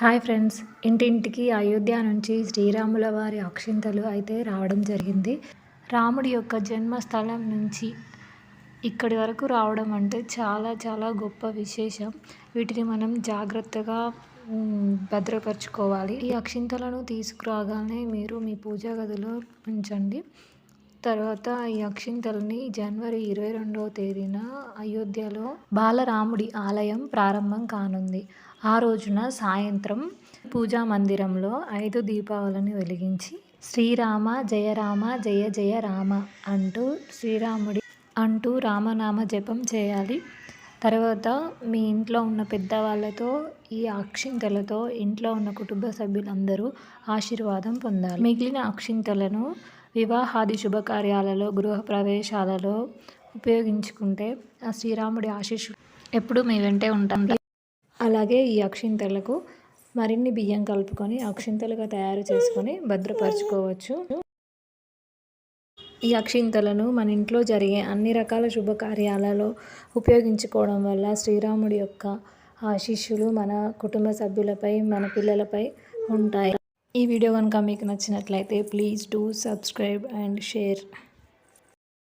Hi friends. ఇంటింటికి అయోధ్య నుంచి శ్రీరాముల వారి అక్షింతలు అయితే రావడం జరిగింది. రాముడి యొక్క జన్మస్థలం నుంచి ఇక్కడి వరకు రావడం అంటే చాలా చాలా గొప్ప విశేషం. వీటిని మనం జాగ్రత్తగా భద్రపరచుకోవాలి. ఈ అక్షింతలను తీసుకురాగానే మీరు మీ పూజా గదిలో ఉంచండి. తర్వాత ఈ అక్షింతలని జనవరి ఇరవై రెండవ తేదీన అయోధ్యలో బాలరాముడి ఆలయం ప్రారంభం కానుంది. ఆ రోజున సాయంత్రం పూజా మందిరంలో ఐదు దీపావళిని వెలిగించి శ్రీరామ జయ రామ జయ జయ రామ అంటూ శ్రీరాముడి అంటూ రామనామ జపం చేయాలి. తర్వాత మీ ఇంట్లో ఉన్న పెద్దవాళ్ళతో ఈ అక్షింతలతో ఇంట్లో ఉన్న కుటుంబ సభ్యులందరూ ఆశీర్వాదం పొందాలి. మిగిలిన అక్షింతలను వివాహాది శుభకార్యాలలో గృహ ప్రవేశాలలో ఉపయోగించుకుంటే ఆ శ్రీరాముడి ఆశీస్సు ఎప్పుడు మీ వెంటే ఉంటాం అలాగే ఈ అక్షింతలకు మరిన్ని బియ్యం కలుపుకొని అక్షింతలుగా తయారు చేసుకొని భద్రపరచుకోవచ్చు. ఈ అక్షింతలను మన ఇంట్లో జరిగే అన్ని రకాల శుభకార్యాలలో ఉపయోగించుకోవడం వల్ల శ్రీరాముడి యొక్క ఆశీస్సులు మన కుటుంబ సభ్యులపై మన పిల్లలపై ఉంటాయి. ఈ వీడియో కనుక మీకు నచ్చినట్లయితే please do subscribe and share